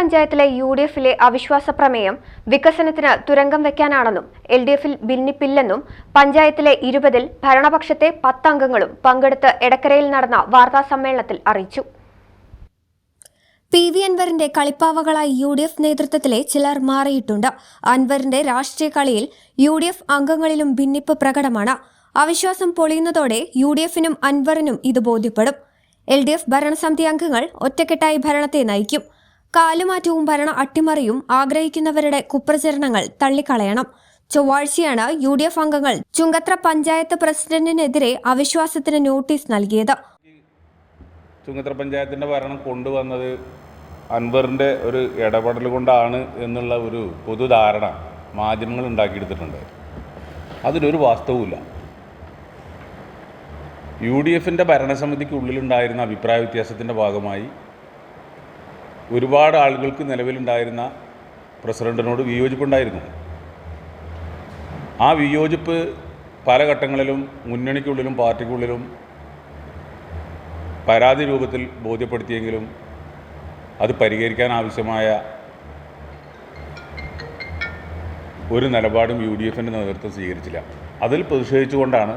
പഞ്ചായത്തിലെ U D എഫിലെ അവിശ്വാസ പ്രമേയം വികസനത്തിന് തുരങ്കം വെക്കാനാണെന്നും എൽ ഡി എഫിൽ ഭിന്നിപ്പില്ലെന്നും പഞ്ചായത്തിലെ ഇരുപതിൽ ഭരണപക്ഷത്തെ പത്ത് അംഗങ്ങളും പങ്കെടുത്ത് എടക്കരയിൽ നടന്ന വാർത്താ സമ്മേളനത്തിൽ അറിയിച്ചു. പി വി അൻവറിന്റെ കളിപ്പാവകളായി യു ഡി എഫ് നേതൃത്വത്തിലെ ചിലർ മാറിയിട്ടുണ്ട്. അൻവറിന്റെ രാഷ്ട്രീയ കളിയിൽ യു ഡി എഫ് അംഗങ്ങളിലും ഭിന്നിപ്പ് പ്രകടമാണ്. അവിശ്വാസം പൊളിയുന്നതോടെ യു ഡി എഫിനും അൻവറിനും ഇത് ബോധ്യപ്പെടും. എൽ ഡി എഫ് ഭരണസമിതി അംഗങ്ങൾ ഒറ്റക്കെട്ടായി ഭരണത്തെ നയിക്കും. കാലുമാറ്റവും ഭരണ അട്ടിമറിയും ആഗ്രഹിക്കുന്നവരുടെ കുപ്രചരണങ്ങൾ തള്ളിക്കളയണം. ചൊവ്വാഴ്ചയാണ് യു ഡി എഫ് അംഗങ്ങൾ ചുങ്കത്ര പഞ്ചായത്ത് പ്രസിഡന്റിനെതിരെ അവിശ്വാസത്തിന് നോട്ടീസ് നൽകിയത്. ചുങ്കത്ര പഞ്ചായത്തിന്റെ ഭരണം കൊണ്ടുവന്നത് അൻവറിന്റെ ഒരു ഇടപെടൽ കൊണ്ടാണ് എന്നുള്ള ഒരു പൊതുധാരണ മാധ്യമങ്ങൾ ഉണ്ടാക്കിയെടുത്തിട്ടുണ്ട്. അതിലൊരു വാസ്തവുമില്ല. യു ഡി എഫിന്റെ ഭരണസമിതിക്കുള്ളിലുണ്ടായിരുന്ന അഭിപ്രായ വ്യത്യാസത്തിന്റെ ഭാഗമായി ഒരുപാട് ആളുകൾക്ക് നിലവിലുണ്ടായിരുന്ന പ്രസിഡന്റിനോട് വിയോജിപ്പുണ്ടായിരുന്നു. ആ വിയോജിപ്പ് പല ഘട്ടങ്ങളിലും മുന്നണിക്കുള്ളിലും പാർട്ടിക്കുള്ളിലും പരാതി രൂപത്തിൽ ബോധ്യപ്പെടുത്തിയെങ്കിലും അത് പരിഹരിക്കാൻ ആവശ്യമായ ഒരു നിലപാടും യു ഡി എഫിന്റെ നേതൃത്വം സ്വീകരിച്ചില്ല. അതിൽ പ്രതിഷേധിച്ചുകൊണ്ടാണ്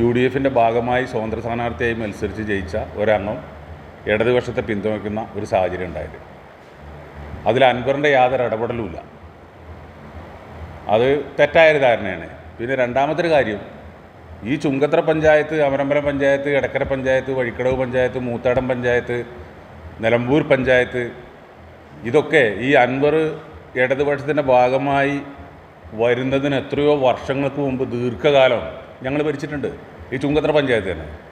യു ഡി എഫിന്റെ ഭാഗമായി സ്വതന്ത്ര സ്ഥാനാർത്ഥിയായി മത്സരിച്ച് ജയിച്ച ഒരംഗം ഇടതുപക്ഷത്തെ പിന്തുണയ്ക്കുന്ന ഒരു സാഹചര്യം ഉണ്ടായത്. അതിൽ അൻവറിന്റെ യാതൊരു ഇടപെടലുമില്ല. അത് തെറ്റായൊരു ധാരണയാണ്. പിന്നെ രണ്ടാമത്തെ കാര്യം ഈ ചുങ്കത്ര പഞ്ചായത്ത് അമരമ്പലം പഞ്ചായത്ത് എടക്കര പഞ്ചായത്ത് വഴിക്കടവ് പഞ്ചായത്ത് മൂത്താടം പഞ്ചായത്ത് നിലമ്പൂർ പഞ്ചായത്ത് ഇതൊക്കെ ഈ അൻവർ ഇടതുപക്ഷത്തിന്റെ ഭാഗമായി വരുന്നതിന് എത്രയോ വർഷങ്ങൾക്ക് മുമ്പ് ദീർഘകാലം ഞങ്ങൾ ഭരിച്ചിട്ടുണ്ട്. ഈ ചുങ്കത്ര പഞ്ചായത്ത് തന്നെ.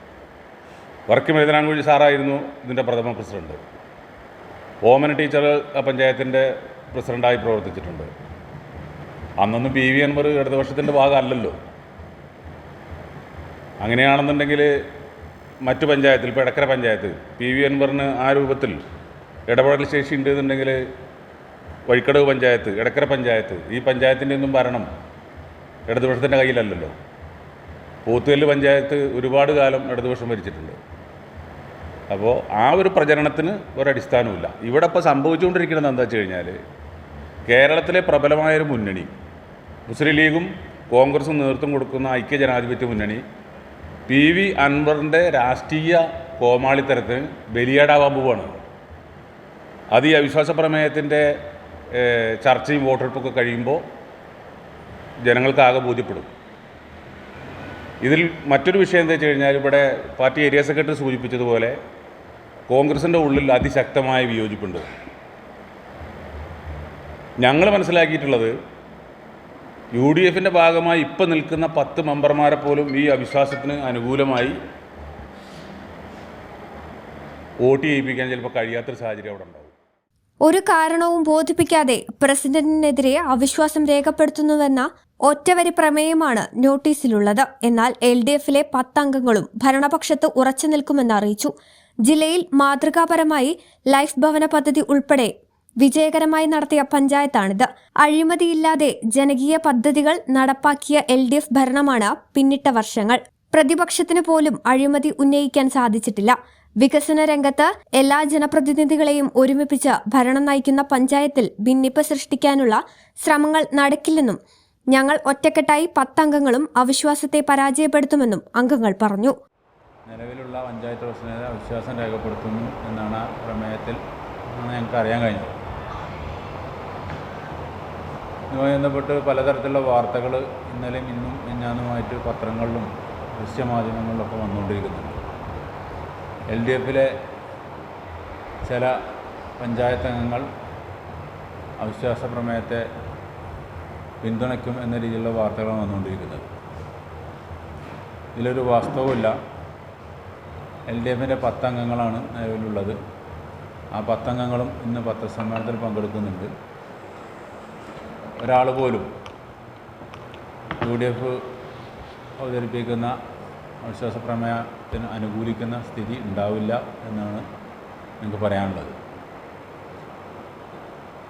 വർക്ക് മേതനാൻകുഴി സാറായിരുന്നു ഇതിന്റെ പ്രഥമ പ്രസിഡന്റ്. ഓമന ടീച്ചർ പഞ്ചായത്തിന്റെ പ്രസിഡന്റായി പ്രവർത്തിച്ചിട്ടുണ്ട്. അന്നൊന്നും പി വി അൻവർ ഇടതുപക്ഷത്തിന്റെ ഭാഗമല്ലല്ലോ. അങ്ങനെയാണെന്നുണ്ടെങ്കിൽ മറ്റു പഞ്ചായത്തിൽ ഇപ്പോൾ എടക്കര പഞ്ചായത്ത് പി വി അൻവറിന് ആ രൂപത്തിൽ ഇടപെടൽ ശേഷി ഉണ്ടെന്നുണ്ടെങ്കിൽ വഴിക്കടവ് പഞ്ചായത്ത് ഇടക്കര പഞ്ചായത്ത് ഈ പഞ്ചായത്തിന്റെ ഒന്നും ഭരണം ഇടതുപക്ഷത്തിന്റെ കയ്യിലല്ലല്ലോ. പോത്തുകല്ല് പഞ്ചായത്ത് ഒരുപാട് കാലം ഇടതുപക്ഷം ഭരിച്ചിട്ടുണ്ട്. അപ്പോൾ ആ ഒരു പ്രചരണത്തിന് ഒരടിസ്ഥാനമില്ല ഇവിടെ ഇപ്പോൾ സംഭവിച്ചുകൊണ്ടിരിക്കുന്നത് എന്താ വെച്ച് കഴിഞ്ഞാൽ കേരളത്തിലെ പ്രബലമായൊരു മുന്നണി മുസ്ലിം ലീഗും കോൺഗ്രസും നേതൃത്വം കൊടുക്കുന്ന ഐക്യ ഐക്യജനാധിപത്യ മുന്നണി പി വി അൻവറിന്റെ രാഷ്ട്രീയ കോമാളിത്തരത്തിന് ബലിയാടാവാൻ പോവാണ്. അത് ഈ അവിശ്വാസ പ്രമേയത്തിന്റെ ചർച്ചയും വോട്ടെടുപ്പൊക്കെ കഴിയുമ്പോൾ ജനങ്ങൾക്കാകെ ബോധ്യപ്പെടും. ഇതിൽ മറ്റൊരു വിഷയം എന്താ വെച്ച് കഴിഞ്ഞാൽ ഇവിടെ പാർട്ടി ഏരിയ സെക്രട്ടറി സൂചിപ്പിച്ചതുപോലെ കോൺഗ്രസിന്റെ ഉള്ളിൽ അതിശക്തമായ വിയോജിപ്പുണ്ട്. ഞങ്ങൾ മനസ്സിലാക്കിയിട്ടുള്ളത് യു ഡി എഫിന്റെ ഭാഗമായി ഇപ്പം നിൽക്കുന്ന പത്ത് മെമ്പർമാരെ പോലും ഈ അവിശ്വാസത്തിന് അനുകൂലമായി വോട്ട് ചെയ്യിപ്പിക്കാൻ ചിലപ്പോൾ കഴിയാത്തൊരു സാഹചര്യം അവിടെ ഉണ്ടാവും. ഒരു കാരണവും ബോധിപ്പിക്കാതെ പ്രസിഡന്റിനെതിരെ അവിശ്വാസം രേഖപ്പെടുത്തുന്നുവെന്ന ഒറ്റവരി പ്രമേയമാണ് നോട്ടീസിലുള്ളത്. എന്നാൽ എൽ ഡി എഫിലെ പത്തംഗങ്ങളും ഭരണപക്ഷത്ത് ഉറച്ചു നിൽക്കുമെന്ന് അറിയിച്ചു. ജില്ലയിൽ മാതൃകാപരമായി ലൈഫ് ഭവന പദ്ധതി ഉൾപ്പെടെ വിജയകരമായി നടത്തിയ പഞ്ചായത്താണിത്. അഴിമതിയില്ലാതെ ജനകീയ പദ്ധതികൾ നടപ്പാക്കിയ എൽ ഡി എഫ് ഭരണമാണ് പിന്നിട്ട വർഷങ്ങൾ. പ്രതിപക്ഷത്തിന് പോലും അഴിമതി ഉന്നയിക്കാൻ സാധിച്ചിട്ടില്ല. വികസന രംഗത്ത് എല്ലാ ജനപ്രതിനിധികളെയും ഒരുമിപ്പിച്ച് ഭരണം നയിക്കുന്ന പഞ്ചായത്തിൽ ഭിന്നിപ്പ് സൃഷ്ടിക്കാനുള്ള ശ്രമങ്ങൾ നടക്കില്ലെന്നും ഞങ്ങൾ ഒറ്റക്കെട്ടായി പത്തംഗങ്ങളും അവിശ്വാസത്തെ പരാജയപ്പെടുത്തുമെന്നും അംഗങ്ങൾ പറഞ്ഞു. നിലവിലുള്ള പഞ്ചായത്ത് പ്രസിഡന്റിനെ അവിശ്വാസം രേഖപ്പെടുത്തുന്നു എന്നാണ് ആ പ്രമേയത്തിൽ ഞങ്ങൾക്ക് അറിയാൻ കഴിഞ്ഞത്. ഇതുമായി ബന്ധപ്പെട്ട് പലതരത്തിലുള്ള വാർത്തകൾ ഇന്നലെയും ഇന്നും മിഞ്ഞാന്നുമായിട്ട് പത്രങ്ങളിലും ദൃശ്യമാധ്യമങ്ങളിലൊക്കെ വന്നുകൊണ്ടിരിക്കുന്നുണ്ട്. എൽ ഡി എഫിലെ ചില പഞ്ചായത്ത് അംഗങ്ങൾ അവിശ്വാസ പ്രമേയത്തെ പിന്തുണയ്ക്കും എന്ന രീതിയിലുള്ള വാർത്തകളാണ് വന്നുകൊണ്ടിരിക്കുന്നത്. ഇതിലൊരു വാസ്തവമില്ല. എൽ ഡി എഫിന്റെ പത്തംഗങ്ങളാണ് നിലവിലുള്ളത് ആ പത്തംഗങ്ങളും ഇന്ന് പത്രസമ്മേളനത്തിൽ പങ്കെടുക്കുന്നുണ്ട്. ഒരാൾ പോലും യു ഡി എഫ് അവതരിപ്പിക്കുന്ന അവിശ്വാസ പ്രമേയത്തിന് അനുകൂലിക്കുന്ന സ്ഥിതി ഉണ്ടാവില്ല എന്നാണ് നിങ്ങൾക്ക് പറയാനുള്ളത്.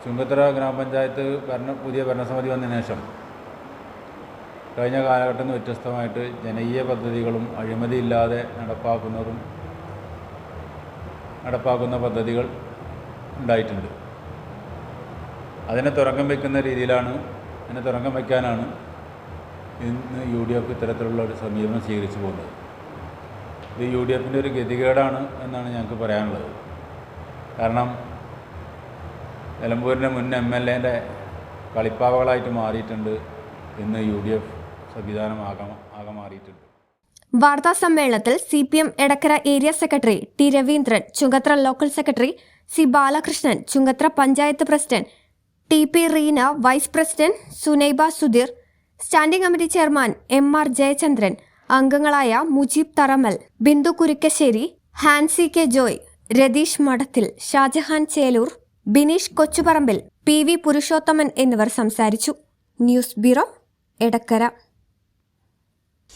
ചുങ്കത്തറ ഗ്രാമപഞ്ചായത്ത് ഭരണ പുതിയ ഭരണസമിതി വന്നതിന് ശേഷം കഴിഞ്ഞ കാലഘട്ടത്തിൽ നിന്ന് വ്യത്യസ്തമായിട്ട് ജനകീയ പദ്ധതികളും അഴിമതിയില്ലാതെ നടപ്പാക്കുന്നതും നടപ്പാക്കുന്ന പദ്ധതികൾ ഉണ്ടായിട്ടുണ്ട്. അതിനെ തുറക്കം വയ്ക്കുന്ന രീതിയിലാണ് അതിനെ തുറക്കം വയ്ക്കാനാണ് ഇന്ന് യു ഡി എഫ് ഇത്തരത്തിലുള്ള ഒരു സമീപനം സ്വീകരിച്ചു പോകുന്നത്. ഇത് യു ഡി എഫിന്റെ ഒരു ഗതികേടാണ് എന്നാണ് ഞങ്ങൾക്ക് പറയാനുള്ളത്. കാരണം നിലമ്പൂരിന്റെ മുൻ എം എൽ എന്റെ കളിപ്പാവകളായിട്ട് മാറിയിട്ടുണ്ട് ഇന്ന് യു ഡി എഫ് സംവിധാനം ആകെ ആകെ മാറിയിട്ടുണ്ട് വാർത്താ സമ്മേളനത്തിൽ C P M Edakkara area secretary T Raveendran Chungathara local secretary C Balakrishnan Chungathara panchayat president T P Reena vice president Sunaiba Sudheer standing committee chairman M R Jayachandran അംഗങ്ങളായ Mujeeb Tharamal Bindu Kurukkassery Hansi K Joy Ratheesh Madathil Shajahan Chelur Bineesh Kochuparambil P V Purushothaman എന്നിവർ സംസാരിച്ചു. News bureau Edakkara.